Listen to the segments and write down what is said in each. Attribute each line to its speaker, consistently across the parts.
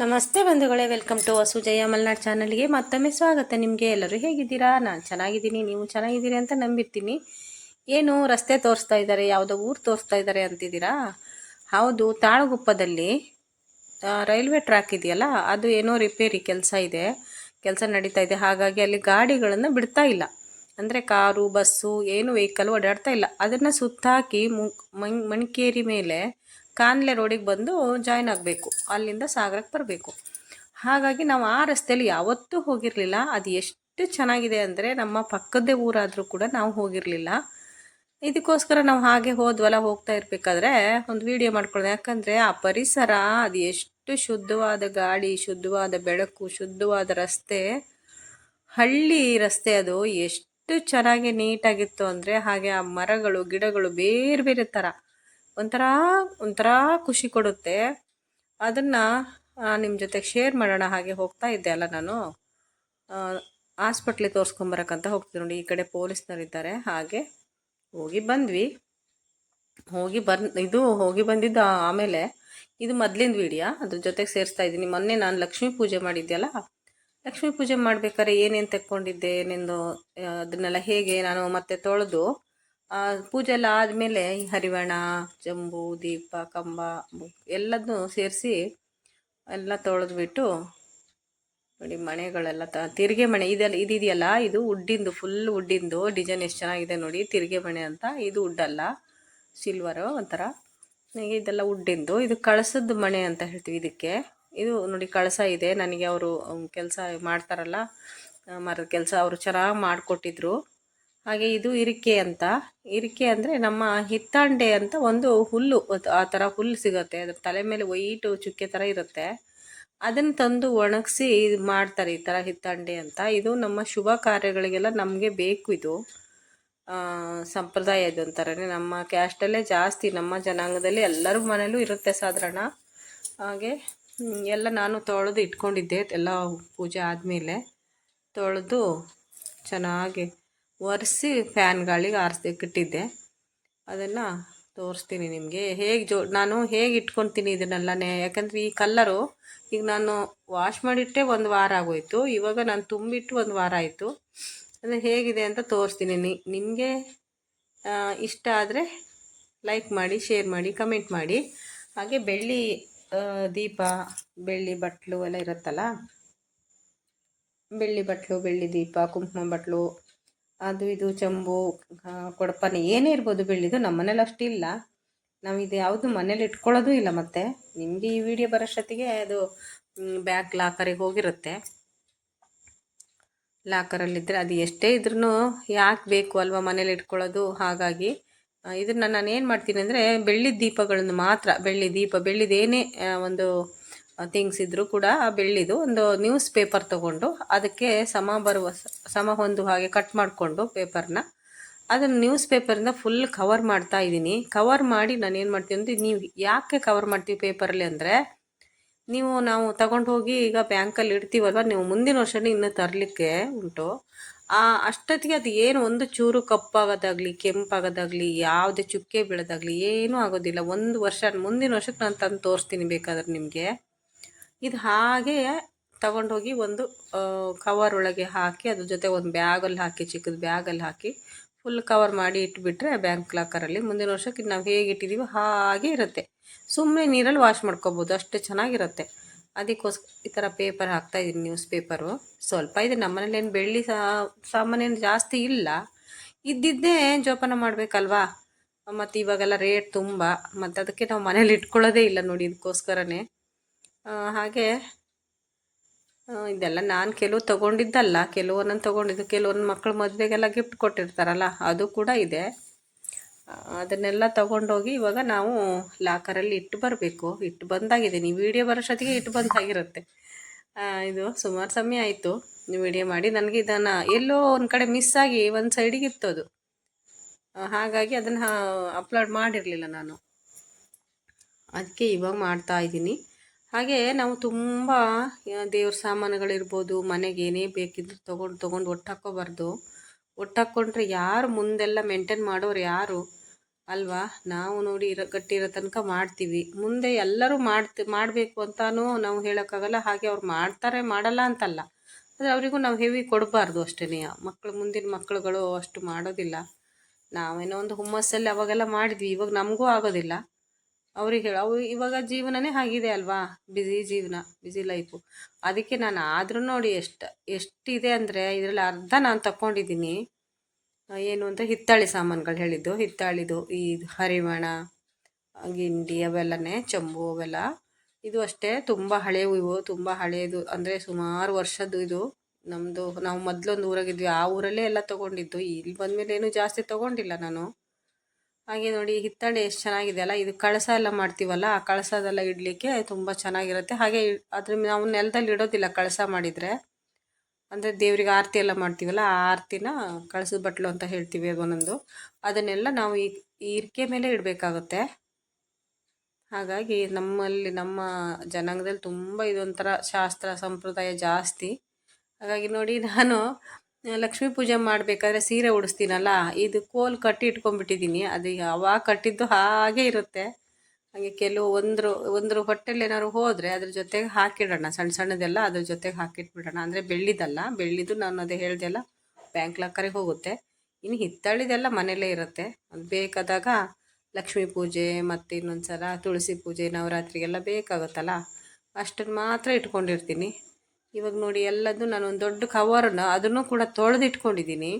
Speaker 1: ನಮಸ್ತೆ ಬಂಧುಗಳೇ, welcome to Vasu Jaya Malnad ಚಾನಲ್ಗೆ ಮತ್ತೊಮ್ಮೆ ಸ್ವಾಗತ. ನಿಮಗೆ ಎಲ್ಲರೂ ಹೇಗಿದ್ದೀರಾ? ನಾನು ಚೆನ್ನಾಗಿದ್ದೀನಿ, ನೀವು ಚೆನ್ನಾಗಿದ್ದೀರಿ ಅಂತ ನಂಬಿರ್ತೀನಿ. ಏನು, ರಸ್ತೆ ತೋರಿಸ್ತಾ ಇದ್ದಾರೆ, ಯಾವುದೋ ಊರು ತೋರಿಸ್ತಾ ಇದ್ದಾರೆ ಅಂತಿದ್ದೀರಾ? ಹೌದು, ತಾಳಗುಪ್ಪದಲ್ಲಿ ರೈಲ್ವೆ ಟ್ರ್ಯಾಕ್ ಇದೆಯಲ್ಲ, ಅದು ಏನೋ ರಿಪೇರಿ ಕೆಲಸ ಇದೆ, ಕೆಲಸ ನಡೀತಾ ಇದೆ. ಹಾಗಾಗಿ ಅಲ್ಲಿ ಗಾಡಿಗಳನ್ನು ಬಿಡ್ತಾ ಇಲ್ಲ. ಅಂದರೆ ಕಾರು, ಬಸ್ಸು, ಏನು ವೆಹಿಕಲ್ ಓಡಾಡ್ತಾ ಇಲ್ಲ. ಅದನ್ನು ಸುತ್ತಾಕಿ ಮು ಮಣ್ ಮಣಿಕೇರಿ ಮೇಲೆ ಕಾನ್ಲೆ ರೋಡಿಗೆ ಬಂದು ಜಾಯ್ನ್ ಆಗಬೇಕು. ಅಲ್ಲಿಂದ ಸಾಗರಕ್ಕೆ ಬರಬೇಕು. ಹಾಗಾಗಿ ನಾವು ಆ ರಸ್ತೆಯಲ್ಲಿ ಯಾವತ್ತೂ ಹೋಗಿರಲಿಲ್ಲ. ಅದು ಎಷ್ಟು ಚೆನ್ನಾಗಿದೆ ಅಂದರೆ ನಮ್ಮ ಪಕ್ಕದೇ ಊರಾದರೂ ಕೂಡ ನಾವು ಹೋಗಿರಲಿಲ್ಲ. ಇದಕ್ಕೋಸ್ಕರ ನಾವು ಹಾಗೆ ಹೋದ್ವಲ್ಲ, ಹೋಗ್ತಾ ಇರಬೇಕಾದ್ರೆ ಒಂದು ವಿಡಿಯೋ ಮಾಡ್ಕೊಳ್ಳೋದು ಯಾಕಂದರೆ ಆ ಪರಿಸರ, ಅದು ಎಷ್ಟು ಶುದ್ಧವಾದ ಗಾಳಿ, ಶುದ್ಧವಾದ ಬೆಳಕು, ಶುದ್ಧವಾದ ರಸ್ತೆ. ಹಳ್ಳಿ ರಸ್ತೆ ಅದು. ಎಷ್ಟು ಚೆನ್ನಾಗಿ ನೀಟಾಗಿತ್ತು ಅಂದರೆ ಹಾಗೆ ಆ ಮರಗಳು, ಗಿಡಗಳು ಬೇರೆ ಬೇರೆ ಥರ ಒಂಥರ ಒಂಥರ ಖುಷಿ ಕೊಡುತ್ತೆ. ಅದನ್ನು ನಿಮ್ಮ ಜೊತೆಗೆ ಶೇರ್ ಮಾಡೋಣ ಹಾಗೆ ಹೋಗ್ತಾ ಇದ್ದೆ ಅಲ್ಲ ನಾನು. ಹಾಸ್ಪಿಟ್ಲಿಗೆ ತೋರಿಸ್ಕೊಂಬರಕ್ಕಂತ ಹೋಗ್ತೀನಿ ನೋಡಿ, ಈ ಕಡೆ ಪೊಲೀಸ್ನವರಿದ್ದಾರೆ. ಹಾಗೆ ಹೋಗಿ ಬಂದ್ವಿ. ಹೋಗಿ ಬನ್ ಇದು ಹೋಗಿ ಬಂದಿದ್ದು ಆಮೇಲೆ ಇದು ಮೊದ್ಲಿಂದ ವಿಡಿಯೋ ಅದ್ರ ಜೊತೆಗೆ ಸೇರಿಸ್ತಾ ಇದ್ದೀನಿ. ಮೊನ್ನೆ ನಾನು ಲಕ್ಷ್ಮೀ ಪೂಜೆ ಮಾಡಿದ್ದೆಲ್ಲ ಲಕ್ಷ್ಮೀ ಪೂಜೆ ಮಾಡ್ಬೇಕಾದ್ರೆ ಏನೇನು ತೆಕ್ಕೊಂಡಿದ್ದೆ ಏನೇನು ಅದನ್ನೆಲ್ಲ ಹೇಗೆ ನಾನು ಮತ್ತೆ ತೊಳೆದು ಪೂಜೆ ಎಲ್ಲ ಆದಮೇಲೆ ಹರಿವಣ ಜಂಬು ದೀಪ, ಕಂಬ ಎಲ್ಲದನ್ನು ಸೇರಿಸಿ ಎಲ್ಲ ತೊಳೆದ್ಬಿಟ್ಟು ನೋಡಿ ಮಣೆಗಳೆಲ್ಲ ತ, ತಿರುಗೆ ಮಣೆ ಇದೆಲ್ಲ ಇದಿದೆಯಲ್ಲ, ಇದು ಉಡ್ಡಿಂದು ಫುಲ್ ಉಡ್ಡಿಂದು ಡಿಸೈನ್ ಎಷ್ಟು ಚೆನ್ನಾಗಿದೆ ನೋಡಿ, ತಿರುಗೆ ಮಣೆ ಅಂತ. ಇದು ಉಡ್ಡಲ್ಲ ಸಿಲ್ವರು ಒಂಥರ. ಇದೆಲ್ಲ ಉಡ್ಡಿಂದು, ಇದು ಕಳಸದ ಮಣೆ ಅಂತ ಹೇಳ್ತೀವಿ ಇದಕ್ಕೆ. ಇದು ನೋಡಿ ಕಳಸ ಇದೆ, ನನಗೆ ಅವರು ಕೆಲಸ ಮಾಡ್ತಾರಲ್ಲ ಮರದ ಕೆಲಸ, ಅವರು ಚೆನ್ನಾಗಿ ಮಾಡಿಕೊಟ್ಟಿದ್ರು. ಹಾಗೆ ಇದು ಇರಿಕೆ ಅಂತ. ಇರಿಕೆ ಅಂದರೆ ನಮ್ಮ ಹಿತ್ತಾಂಡೆ ಅಂತ ಒಂದು ಹುಲ್ಲು ಆ ಥರ ಹುಲ್ಲು ಸಿಗುತ್ತೆ. ಅದ್ರ ತಲೆ ಮೇಲೆ ವೈಟು ಚುಕ್ಕೆ ಥರ ಇರುತ್ತೆ. ಅದನ್ನು ತಂದು ಒಣಗಿಸಿ ಇದು ಮಾಡ್ತಾರೆ ಈ ಥರ ಹಿತ್ತಾಂಡೆ ಅಂತ. ಇದು ನಮ್ಮ ಶುಭ ಕಾರ್ಯಗಳಿಗೆಲ್ಲ ನಮಗೆ ಬೇಕು ಇದು. ಸಂಪ್ರದಾಯ ಇದು ಅಂತಾರೆ ನಮ್ಮ ಕ್ಯಾಸ್ಟಲ್ಲೇ ಜಾಸ್ತಿ, ನಮ್ಮ ಜನಾಂಗದಲ್ಲಿ ಎಲ್ಲರ ಮನೇಲೂ ಇರುತ್ತೆ ಸಾಧಾರಣ. ಹಾಗೆ ಎಲ್ಲ ನಾನು ತೊಳೆದು ಇಟ್ಕೊಂಡಿದ್ದೆ, ಎಲ್ಲ ಪೂಜೆ ಆದಮೇಲೆ. ತೊಳೆದು ಚೆನ್ನಾಗಿ ಒರೆಸಿ ಫ್ಯಾನ್ ಗಾಳಿಗೆ ಇಟ್ಟಿದ್ದೆ. ಅದನ್ನು ತೋರಿಸ್ತೀನಿ ನಿಮಗೆ. ಹೇಗೆ ಜೋ, ನಾನು ಹೇಗೆ ಇಟ್ಕೊತೀನಿ ಇದನ್ನೆಲ್ಲನೇ? ಯಾಕಂದರೆ ಈ ಕಲ್ಲರು ಈಗ ನಾನು ವಾಶ್ ಮಾಡಿಟ್ಟೆ ಒಂದು ವಾರ ಆಗೋಯ್ತು. ಇವಾಗ ನಾನು ತುಂಬಿಟ್ಟು ಒಂದು ವಾರ ಆಯಿತು. ಅದು ಹೇಗಿದೆ ಅಂತ ತೋರಿಸ್ತೀನಿ ನಿಮಗೆ ಇಷ್ಟ ಆದರೆ ಲೈಕ್ ಮಾಡಿ ಶೇರ್ ಮಾಡಿ ಕಮೆಂಟ್ ಮಾಡಿ. ಹಾಗೆ ಬೆಳ್ಳಿ ದೀಪ, ಬೆಳ್ಳಿ ಬಟ್ಲು ಎಲ್ಲ ಇರುತ್ತಲ್ಲ? ಬೆಳ್ಳಿ ಬಟ್ಲು, ಬೆಳ್ಳಿ ದೀಪ, ಕುಂಕುಮ ಬಟ್ಲು ಅದು ಇದು ಚಂಬು ಕೊಡಪಾನೆ ಏನೇ ಇರ್ಬೋದು ಬೆಳ್ಳಿದು ನಮ್ಮ ಮನೇಲಿ ಅಷ್ಟಿಲ್ಲ. ನಾವು ಇದು ಯಾವುದು ಮನೇಲಿ ಇಟ್ಕೊಳ್ಳೋದು ಇಲ್ಲ ಮತ್ತೆ. ನಿಮಗೆ ಈ ವಿಡಿಯೋ ಬರೋಷ್ಟೊತ್ತಿಗೆ ಅದು ಬ್ಯಾಗ್ ಲಾಕರಿಗೆ ಹೋಗಿರುತ್ತೆ. ಲಾಕರಲ್ಲಿದ್ದರೆ ಅದು ಎಷ್ಟೇ ಇದ್ರೂ ಯಾಕೆ ಬೇಕು ಅಲ್ವಾ ಮನೇಲಿ ಇಟ್ಕೊಳ್ಳೋದು, ಹಾಗಾಗಿ ಇದನ್ನು ನಾನು ಏನು ಮಾಡ್ತೀನಿ ಅಂದರೆ ಬೆಳ್ಳಿ ದೀಪಗಳನ್ನು ಮಾತ್ರ, ಬೆಳ್ಳಿ ದೀಪ, ಬೆಳ್ಳಿದೇನೇ ಒಂದು ಥಿಂಗ್ಸ್ ಇದ್ದರೂ ಕೂಡ ಆ ಬೆಳ್ಳಿದು ಒಂದು ನ್ಯೂಸ್ ಪೇಪರ್ ತಗೊಂಡು ಅದಕ್ಕೆ ಸಮ ಬರುವ ಸಮ ಹೊಂದು ಹಾಗೆ ಕಟ್ ಮಾಡಿಕೊಂಡು ಪೇಪರ್ನ ಅದನ್ನು ನ್ಯೂಸ್ ಪೇಪರಿಂದ ಫುಲ್ ಕವರ್ ಮಾಡ್ತಾ ಇದ್ದೀನಿ. ಕವರ್ ಮಾಡಿ ನಾನು ಏನು ಮಾಡ್ತೀನಿ ಅಂದರೆ, ನೀವು ಯಾಕೆ ಕವರ್ ಮಾಡ್ತೀವಿ ಪೇಪರಲ್ಲಿ ಅಂದರೆ, ನೀವು ನಾವು ತಗೊಂಡು ಹೋಗಿ ಈಗ ಬ್ಯಾಂಕಲ್ಲಿ ಇಡ್ತೀವಲ್ವ, ನೀವು ಮುಂದಿನ ವರ್ಷನೇ ಇನ್ನೂ ತರಲಿಕ್ಕೆ ಉಂಟು. ಆ, ಅಷ್ಟೊತ್ತಿಗೆ ಅದು ಏನು ಒಂದು ಚೂರು ಕಪ್ಪಾಗೋದಾಗಲಿ, ಕೆಂಪಾಗೋದಾಗಲಿ, ಯಾವುದೇ ಚುಕ್ಕೆ ಬೀಳೋದಾಗಲಿ, ಏನೂ ಆಗೋದಿಲ್ಲ. ಒಂದು ವರ್ಷ, ಮುಂದಿನ ವರ್ಷಕ್ಕೆ ನಾನು ತಂದು ತೋರಿಸ್ತೀನಿ ಬೇಕಾದ್ರೆ ನಿಮಗೆ. ಇದು ಹಾಗೆ ತಗೊಂಡೋಗಿ ಒಂದು ಕವರ್ ಒಳಗೆ ಹಾಕಿ, ಅದ್ರ ಜೊತೆ ಒಂದು ಬ್ಯಾಗಲ್ಲಿ ಹಾಕಿ, ಚಿಕ್ಕದ ಬ್ಯಾಗಲ್ಲಿ ಹಾಕಿ ಫುಲ್ ಕವರ್ ಮಾಡಿ ಇಟ್ಬಿಟ್ರೆ ಬ್ಯಾಂಕ್ ಲಾಕರಲ್ಲಿ ಮುಂದಿನ ವರ್ಷಕ್ಕೆ ನಾವು ಹೇಗೆ ಇಟ್ಟಿದ್ದೀವೋ ಹಾಗೆ ಇರುತ್ತೆ. ಸುಮ್ಮನೆ ನೀರಲ್ಲಿ ವಾಶ್ ಮಾಡ್ಕೊಬೋದು, ಅಷ್ಟು ಚೆನ್ನಾಗಿರುತ್ತೆ. ಅದಕ್ಕೋಸ್ಕರ ಈ ಥರ ಪೇಪರ್ ಹಾಕ್ತಾ ಇದ್ದೀನಿ ನ್ಯೂಸ್ ಪೇಪರು ಸ್ವಲ್ಪ ಇದೆ, ನಮ್ಮನೇಲಿ ಏನು ಬೆಳ್ಳಿ ಸಾ ಸಾಮಾನೇನು ಜಾಸ್ತಿ ಇಲ್ಲ. ಇದ್ದಿದ್ದೇ ಜೋಪಾನ ಮಾಡಬೇಕಲ್ವಾ? ಮತ್ತು ಇವಾಗೆಲ್ಲ ರೇಟ್ ತುಂಬ ಮತ್ತು ಅದಕ್ಕೆ ನಾವು ಮನೇಲಿ ಇಟ್ಕೊಳ್ಳೋದೇ ಇಲ್ಲ ನೋಡಿ ಇದಕ್ಕೋಸ್ಕರನೇ ಹಾಗೆ. ಇದೆಲ್ಲ ನಾನು ಕೆಲವು ತಗೊಂಡಿದ್ದಲ್ಲ ಕೆಲವೊಂದನ್ನು ತೊಗೊಂಡಿದ್ದು, ಕೆಲವೊಂದು ಮಕ್ಕಳು ಮದುವೆಗೆಲ್ಲ ಗಿಫ್ಟ್ ಕೊಟ್ಟಿರ್ತಾರಲ್ಲ, ಅದು ಕೂಡ ಇದೆ. ಅದನ್ನೆಲ್ಲ ತೊಗೊಂಡೋಗಿ ಇವಾಗ ನಾವು ಲಾಕರಲ್ಲಿ ಇಟ್ಟು ಬರಬೇಕು. ಇಟ್ಟು ಬಂದಾಗಿದೆ. ನೀವು ವಿಡಿಯೋ ಬರೋಷ್ಟೊತ್ತಿಗೆ ಇಟ್ಟು ಬಂದಾಗಿರುತ್ತೆ. ಇದು ಸುಮಾರು ಸಮಯ ಆಯಿತು. ವಿಡಿಯೋ ಮಾಡಿ, ನನಗೆ ಇದನ್ನು ಎಲ್ಲೋ ಒಂದು ಕಡೆ ಮಿಸ್ ಆಗಿ ಒಂದು ಸೈಡಿಗೆ ಇತ್ತು ಅದು ಹಾಗಾಗಿ ಅದನ್ನು ಅಪ್ಲೋಡ್ ಮಾಡಿರಲಿಲ್ಲ ನಾನು. ಅದಕ್ಕೆ ಇವಾಗ ಮಾಡ್ತಾ ಇದ್ದೀನಿ. ಹಾಗೆ ನಾವು ತುಂಬ ದೇವ್ರ ಸಾಮಾನುಗಳಿರ್ಬೋದು, ಮನೆಗೆ ಏನೇ ಬೇಕಿದ್ರು ತೊಗೊಂಡು ತೊಗೊಂಡು ಒಟ್ಟು ಹಾಕ್ಕೊಂಡ್ರೆ ಯಾರು ಮುಂದೆಲ್ಲ ಮೇಂಟೈನ್ ಮಾಡೋರು ಯಾರು ಅಲ್ವಾ? ನಾವು ನೋಡಿ ಇರೋ, ಗಟ್ಟಿರೋ ತನಕ ಮಾಡ್ತೀವಿ. ಮುಂದೆ ಎಲ್ಲರೂ ಮಾಡ್ತಿ, ಮಾಡಬೇಕು ಅಂತಾನೂ ನಾವು ಹೇಳೋಕ್ಕಾಗಲ್ಲ, ಹಾಗೆ ಅವ್ರು ಮಾಡ್ತಾರೆ, ಮಾಡಲ್ಲ ಅಂತಲ್ಲ. ಆದರೆ ಅವರಿಗೂ ನಾವು ಹೆವಿ ಕೊಡಬಾರ್ದು ಅಷ್ಟೇ ಮಕ್ಕಳು ಮುಂದಿನ ಮಕ್ಕಳುಗಳು ಅಷ್ಟು ಮಾಡೋದಿಲ್ಲ. ನಾವೇನೋ ಒಂದು ಹುಮ್ಮಸ್ಸಲ್ಲಿ ಅವಾಗೆಲ್ಲ ಮಾಡಿದ್ವಿ, ಇವಾಗ ನಮಗೂ ಆಗೋದಿಲ್ಲ. ಅವ್ರಿಗೆ ಹೇಳು. ಅವ್ರು ಇವಾಗ ಜೀವನನೇ ಆಗಿದೆ ಅಲ್ವಾ? ಬ್ಯುಸಿ ಜೀವನ ಬ್ಯುಸಿ ಲೈಫು ಅದಕ್ಕೆ ನಾನು ಆದರೂ ನೋಡಿ ಎಷ್ಟು, ಎಷ್ಟಿದೆ ಅಂದರೆ ಇದರಲ್ಲಿ ಅರ್ಧ ನಾನು ತಗೊಂಡಿದ್ದೀನಿ ಏನು ಅಂತ ಹಿತ್ತಾಳಿ ಸಾಮಾನುಗಳು ಹೇಳಿದ್ದು. ಹಿತ್ತಾಳಿದು ಈ ಹರಿವಣ, ಗಿಂಡಿ ಅವೆಲ್ಲನೇ, ಚಂಬು ಅವೆಲ್ಲ. ಇದು ಅಷ್ಟೇ. ತುಂಬ ಹಳೆವು ಇವು. ತುಂಬ ಹಳೆಯದು ಅಂದರೆ ಸುಮಾರು ವರ್ಷದ್ದು ಇದು. ನಮ್ಮದು ನಾವು ಮೊದಲೊಂದು ಊರಾಗಿದ್ವಿ. ಆ ಊರಲ್ಲೇ ಎಲ್ಲ ತೊಗೊಂಡಿದ್ದು. ಇಲ್ಲಿ ಬಂದಮೇಲೆ ಏನು ಜಾಸ್ತಿ ತೊಗೊಂಡಿಲ್ಲ ನಾನು. ಹಾಗೆ ನೋಡಿ ಹಿತ್ತಾಳೆ ಎಷ್ಟು ಚೆನ್ನಾಗಿದೆ ಅಲ್ಲ? ಇದು ಕಳಸ ಎಲ್ಲ ಮಾಡ್ತೀವಲ್ಲ, ಆ ಕಳಸದೆಲ್ಲ ಇಡಲಿಕ್ಕೆ ತುಂಬ ಚೆನ್ನಾಗಿರುತ್ತೆ. ಹಾಗೆ ಅದ್ರ ನಾವು ನೆಲದಲ್ಲಿ ಇಡೋದಿಲ್ಲ ಕಳಸ ಮಾಡಿದರೆ. ಅಂದರೆ ದೇವರಿಗೆ ಆರತಿ ಎಲ್ಲ ಮಾಡ್ತೀವಲ್ಲ, ಆ ಆರತಿನ ಕಳಸದ ಬಟ್ಲು ಅಂತ ಹೇಳ್ತೀವಿ ಅದೊಂದೊಂದು ಅದನ್ನೆಲ್ಲ ನಾವು ಈ ಇರ್ಕೆ ಮೇಲೆ ಇಡಬೇಕಾಗುತ್ತೆ. ಹಾಗಾಗಿ ನಮ್ಮಲ್ಲಿ, ನಮ್ಮ ಜನಾಂಗದಲ್ಲಿ ತುಂಬ ಇದೊಂಥರ ಶಾಸ್ತ್ರ, ಸಂಪ್ರದಾಯ ಜಾಸ್ತಿ. ಹಾಗಾಗಿ ನೋಡಿ, ನಾನು ಲಕ್ಷ್ಮೀ ಪೂಜೆ ಮಾಡಬೇಕಾದ್ರೆ ಸೀರೆ ಉಡಿಸ್ತೀನಲ್ಲ, ಇದು ಕೋಲ್ ಕಟ್ಟಿ ಇಟ್ಕೊಂಡ್ಬಿಟ್ಟಿದ್ದೀನಿ ಅದು ಯಾವಾಗ ಕಟ್ಟಿದ್ದು ಹಾಗೆ ಇರುತ್ತೆ. ಹಾಗೆ ಕೆಲವು ಒಂದ್ರ ಒಂದ್ರ ಹೊಟ್ಟೆಲಿ ಏನಾದ್ರು ಹೋದರೆ ಅದ್ರ ಜೊತೆಗೆ ಹಾಕಿಡೋಣ. ಸಣ್ಣ ಸಣ್ಣದೆಲ್ಲ ಅದ್ರ ಜೊತೆಗೆ ಹಾಕಿಟ್ಬಿಡೋಣ. ಅಂದರೆ ಬೆಳ್ಳಿದಲ್ಲ, ಬೆಳ್ಳಿದು ನಾನು ಅದೇ ಹೇಳ್ದೆಲ್ಲ ಬ್ಯಾಂಕ್ ಲಾಕರಿಗೆ ಹೋಗುತ್ತೆ. ಇನ್ನು ಹಿತ್ತಳಿದೆಲ್ಲ ಮನೆಯಲ್ಲೇ ಇರುತ್ತೆ. ಅದು ಬೇಕಾದಾಗ ಲಕ್ಷ್ಮೀ ಪೂಜೆ ಮತ್ತು ಇನ್ನೊಂದು ಸಲ ತುಳಸಿ ಪೂಜೆ, ನವರಾತ್ರಿಗೆಲ್ಲ ಬೇಕಾಗುತ್ತಲ್ಲ ಅಷ್ಟನ್ನು ಮಾತ್ರ ಇಟ್ಕೊಂಡಿರ್ತೀನಿ. ಇವಾಗ ನೋಡಿ ಎಲ್ಲದು ನಾನು ಒಂದು ದೊಡ್ಡ ಕವರನ್ನು ಅದನ್ನು ಕೂಡ ತೊಳೆದು ಇಟ್ಕೊಂಡಿದ್ದೀನಿ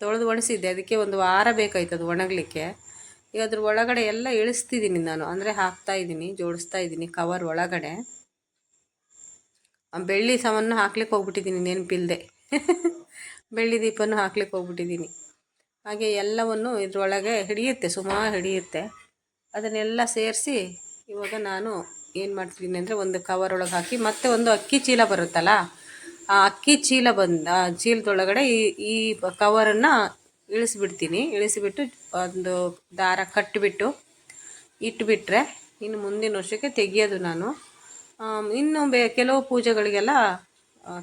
Speaker 1: ತೊಳೆದು ಒಣಸಿದ್ದೆ. ಅದಕ್ಕೆ ಒಂದು ವಾರ ಬೇಕಾಯ್ತು ಅದು ಒಣಗಲಿಕ್ಕೆ. ಈಗ ಅದ್ರ ಒಳಗಡೆ ಎಲ್ಲ ಇಳಿಸ್ತಿದ್ದೀನಿ ನಾನು. ಅಂದರೆ ಹಾಕ್ತಾ ಇದ್ದೀನಿ ಜೋಡಿಸ್ತಾ ಇದ್ದೀನಿ ಕವರ್ ಒಳಗಡೆ. ಬೆಳ್ಳಿ ಸಾಮಾನು ಹಾಕ್ಲಿಕ್ಕೆ ಹೋಗ್ಬಿಟ್ಟಿದ್ದೀನಿ ನೆನಪಿಲ್ಲದೆ ಬೆಳ್ಳಿ ದೀಪನೂ ಹಾಕ್ಲಿಕ್ಕೆ ಹೋಗ್ಬಿಟ್ಟಿದ್ದೀನಿ ಹಾಗೆ ಎಲ್ಲವನ್ನು ಇದ್ರೊಳಗೆ ಹಿಡಿಯುತ್ತೆ, ಸುಮಾರು ಹಿಡಿಯುತ್ತೆ. ಅದನ್ನೆಲ್ಲ ಸೇರಿಸಿ ಇವಾಗ ನಾನು ಏನು ಮಾಡ್ತೀನಿ ಅಂದರೆ ಒಂದು ಕವರ್ ಒಳಗೆ ಹಾಕಿ ಮತ್ತೆ ಒಂದು ಅಕ್ಕಿ ಚೀಲ ಬರುತ್ತಲ್ಲ, ಆ ಅಕ್ಕಿ ಚೀಲ ಬಂದ, ಚೀಲದೊಳಗಡೆ ಈ ಈ ಕವರನ್ನು ಇಳಿಸ್ಬಿಡ್ತೀನಿ. ಇಳಿಸಿಬಿಟ್ಟು ಒಂದು ದಾರ ಕಟ್ಟಿಬಿಟ್ಟು ಇಟ್ಬಿಟ್ರೆ ಇನ್ನು ಮುಂದಿನ ವರ್ಷಕ್ಕೆ ತೆಗಿಯೋದು ನಾನು. ಇನ್ನು ಬೆ, ಕೆಲವು ಪೂಜೆಗಳಿಗೆಲ್ಲ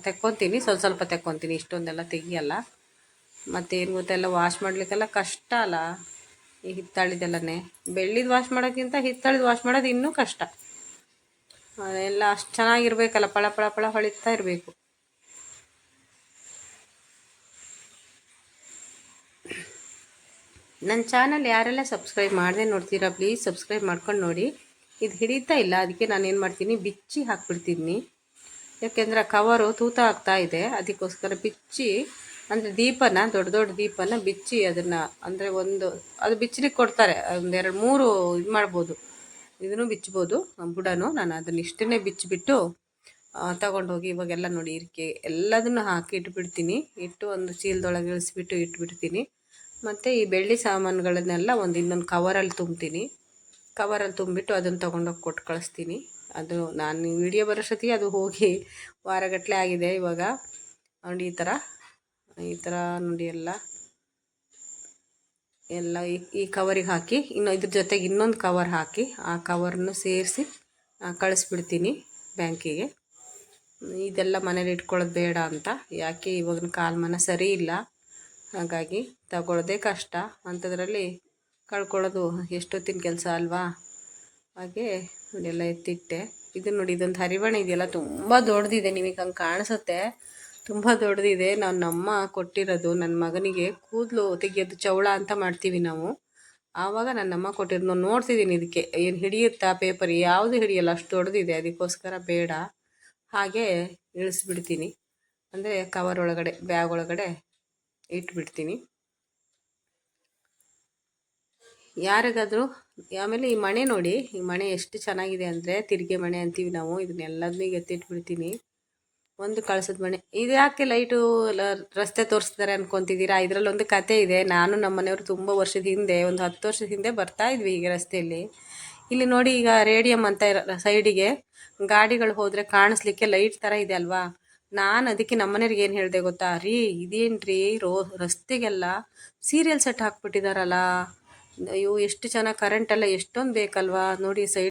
Speaker 1: ತೆಕ್ಕೊತೀನಿ. ಸ್ವಲ್ಪ ಸ್ವಲ್ಪ ತೆಕ್ಕೊತೀನಿ. ಇಷ್ಟೊಂದೆಲ್ಲ ತೆಗಿಯಲ್ಲ. ಮತ್ತೇನು ಗೊತ್ತೆಲ್ಲ ವಾಶ್ ಮಾಡಲಿಕ್ಕೆಲ್ಲ ಕಷ್ಟ ಅಲ್ಲ ಈ ಹಿತ್ತಾಳಿದೆಲ್ಲನೇ. ಬೆಳ್ಳಿದು ವಾಶ್ ಮಾಡೋಕ್ಕಿಂತ ಹಿತ್ತಾಳಿದು ವಾಶ್ ಮಾಡೋದು ಇನ್ನೂ ಕಷ್ಟ. ಎಲ್ಲ ಅಷ್ಟು ಚೆನ್ನಾಗಿರ್ಬೇಕಲ್ಲ, ಪಳ ಪಳ ಪಳ ಹೊಳಿತಾ ಇರಬೇಕು. ನನ್ನ ಚಾನಲ್ ಯಾರೆಲ್ಲ ಸಬ್ಸ್ಕ್ರೈಬ್ ಮಾಡದೆ ನೋಡ್ತೀರಾ ಪ್ಲೀಸ್ ಸಬ್ಸ್ಕ್ರೈಬ್ ಮಾಡ್ಕೊಂಡು ನೋಡಿ. ಇದು ಹಿಡಿತಾ ಇಲ್ಲ ಅದಕ್ಕೆ ನಾನು ಏನು ಮಾಡ್ತೀನಿ, ಬಿಚ್ಚಿ ಹಾಕ್ಬಿಡ್ತೀನಿ. ಯಾಕೆಂದರೆ ಕವರು ತೂತ ಆಗ್ತಾ ಇದೆ, ಅದಕ್ಕೋಸ್ಕರ ಬಿಚ್ಚಿ, ಅಂದರೆ ದೀಪನ, ದೊಡ್ಡ ದೊಡ್ಡ ದೀಪನ ಬಿಚ್ಚಿ ಅದನ್ನು, ಅಂದರೆ ಒಂದು, ಅದು ಬಿಚ್ಚಲಿಕ್ಕೆ ಕೊಡ್ತಾರೆ ಒಂದೆರಡು ಮೂರು ಇದು ಮಾಡ್ಬೋದು. ಇದನ್ನು ಬಿಚ್ಬೋದು. ಬುಡನು ನಾನು ಅದನ್ನ ಇಷ್ಟನ್ನೇ ಬಿಚ್ಚಿಬಿಟ್ಟು ತಗೊಂಡೋಗಿ ಇವಾಗೆಲ್ಲ ನೋಡಿ, ಇರಿಕೆ, ಎಲ್ಲದನ್ನು ಹಾಕಿ ಇಟ್ಬಿಡ್ತೀನಿ. ಇಟ್ಟು ಒಂದು ಚೀಲದೊಳಗೆ ಇಳಿಸ್ಬಿಟ್ಟು ಇಟ್ಬಿಡ್ತೀನಿ. ಮತ್ತು ಈ ಬೆಳ್ಳಿ ಸಾಮಾನುಗಳನ್ನೆಲ್ಲ ಒಂದು ಇನ್ನೊಂದು ಕವರಲ್ಲಿ ತುಂಬ್ತೀನಿ. ಕವರಲ್ಲಿ ತುಂಬಿಟ್ಟು ಅದನ್ನು ತೊಗೊಂಡೋಗಿ ಕೊಟ್ಟು ಕಳಿಸ್ತೀನಿ. ಅದು ನಾನು ವಿಡಿಯೋ ಬರೋಷ್ಟೊತ್ತಿಗೆ ಅದು ಹೋಗಿ ವಾರಗಟ್ಟಲೆ ಆಗಿದೆ ಇವಾಗ. ನೋಡಿ ಈ ಥರ ಈ ಥರ ನೋಡಿ ಎಲ್ಲ. ಎಲ್ಲ ಈ ಕವರಿಗೆ ಹಾಕಿ, ಇನ್ನು ಇದ್ರ ಜೊತೆಗೆ ಇನ್ನೊಂದು ಕವರ್ ಹಾಕಿ, ಆ ಕವರನ್ನು ಸೇರಿಸಿ ಕಳಿಸ್ಬಿಡ್ತೀನಿ ಬ್ಯಾಂಕಿಗೆ ಇದೆಲ್ಲ ಮನೇಲಿ ಇಟ್ಕೊಳ್ಳೋದು ಬೇಡ ಅಂತ. ಯಾಕೆ ಇವಾಗಿನ ಕಾಲಮಾನ ಸರಿ ಇಲ್ಲ? ಹಾಗಾಗಿ ತಗೊಳ್ಳೋದೇ ಕಷ್ಟ. ಅಂಥದ್ರಲ್ಲಿ ಕಳ್ಕೊಳ್ಳೋದು ಎಷ್ಟೊತ್ತಿನ ಕೆಲಸ ಅಲ್ವಾ? ಹಾಗೆ ಎಲ್ಲ ಎತ್ತಿಟ್ಟೆ. ಇದು ನೋಡಿ ಇದೊಂದು ಹರಿವಣ ಇದೆಯಲ್ಲ, ತುಂಬ ದೊಡ್ಡದಿದೆ. ನಿಮಗೆ ಹಂಗೆ ಕಾಣಿಸುತ್ತೆ. ತುಂಬ ದೊಡ್ಡದಿದೆ. ನಾವು ನಮ್ಮ ಕೊಟ್ಟಿರೋದು ನನ್ನ ಮಗನಿಗೆ ಕೂದಲು ತೆಗೆಯೋದು ಚೌಳ ಅಂತ ಮಾಡ್ತೀವಿ ನಾವು. ಆವಾಗ ನನ್ನ ಅಮ್ಮ ಕೊಟ್ಟಿರೋದು ನೋಡ್ತಿದ್ದೀನಿ ಇದಕ್ಕೆ ಏನು ಹಿಡಿಯುತ್ತಾ ಪೇಪರ್ ಯಾವುದು ಹಿಡಿಯಲ್ಲ? ಅಷ್ಟು ದೊಡ್ಡದಿದೆ. ಅದಕ್ಕೋಸ್ಕರ ಬೇಡ. ಹಾಗೆ ಇಳಿಸ್ಬಿಡ್ತೀನಿ. ಅಂದರೆ ಕವರ್ ಒಳಗಡೆ ಬ್ಯಾಗ್ ಒಳಗಡೆ ಇಟ್ಬಿಡ್ತೀನಿ. ಯಾರಿಗಾದರೂ, ಆಮೇಲೆ ಈ ಮಣೆ ನೋಡಿ. ಈ ಮಣೆ ಎಷ್ಟು ಚೆನ್ನಾಗಿದೆ ಅಂದರೆ ತಿರುಗಿ ಮಣೆ ಅಂತೀವಿ ನಾವು. ಇದನ್ನೆಲ್ಲದನ್ನೂ ಎತ್ತಿಟ್ಬಿಡ್ತೀನಿ. ಒಂದು ಕಳ್ಸದ ಮನೆ. ಇದು ಯಾಕೆ ಲೈಟು ರಸ್ತೆ ತೋರಿಸ್ತಾರೆ ಅನ್ಕೊತಿದ್ದೀರಾ? ಇದರಲ್ಲೊಂದು ಕತೆ ಇದೆ. ನಾನು ನಮ್ಮ ಮನೆಯವರು ತುಂಬ ವರ್ಷದ ಹಿಂದೆ, ಒಂದು ಹತ್ತು ವರ್ಷದ ಹಿಂದೆ ಬರ್ತಾ ಇದ್ವಿ ಈಗ ರಸ್ತೆಯಲ್ಲಿ. ಇಲ್ಲಿ ನೋಡಿ ಈಗ ರೇಡಿಯಂ ಅಂತ ಸೈಡಿಗೆ ಗಾಡಿಗಳು ಹೋದರೆ ಕಾಣಿಸ್ಲಿಕ್ಕೆ ಲೈಟ್ ಥರ ಇದೆ ಅಲ್ವಾ? ನಾನು ಅದಕ್ಕೆ ನಮ್ಮನೆಯವ್ರಿಗೆ ಏನು ಹೇಳಿದೆ ಗೊತ್ತಾ? ರೀ, ಇದೇನ್ರಿ? ರೋ, ರಸ್ತೆಗೆಲ್ಲ ಸೀರಿಯಲ್ ಸೆಟ್ ಹಾಕ್ಬಿಟ್ಟಿದಾರಲ್ಲ. ಅಯ್ಯೋ, ಎಷ್ಟು ಚೆನ್ನಾಗಿ ಕರೆಂಟೆಲ್ಲ ಎಷ್ಟೊಂದು ಬೇಕಲ್ವಾ? ನೋಡಿ ಸೈಡ್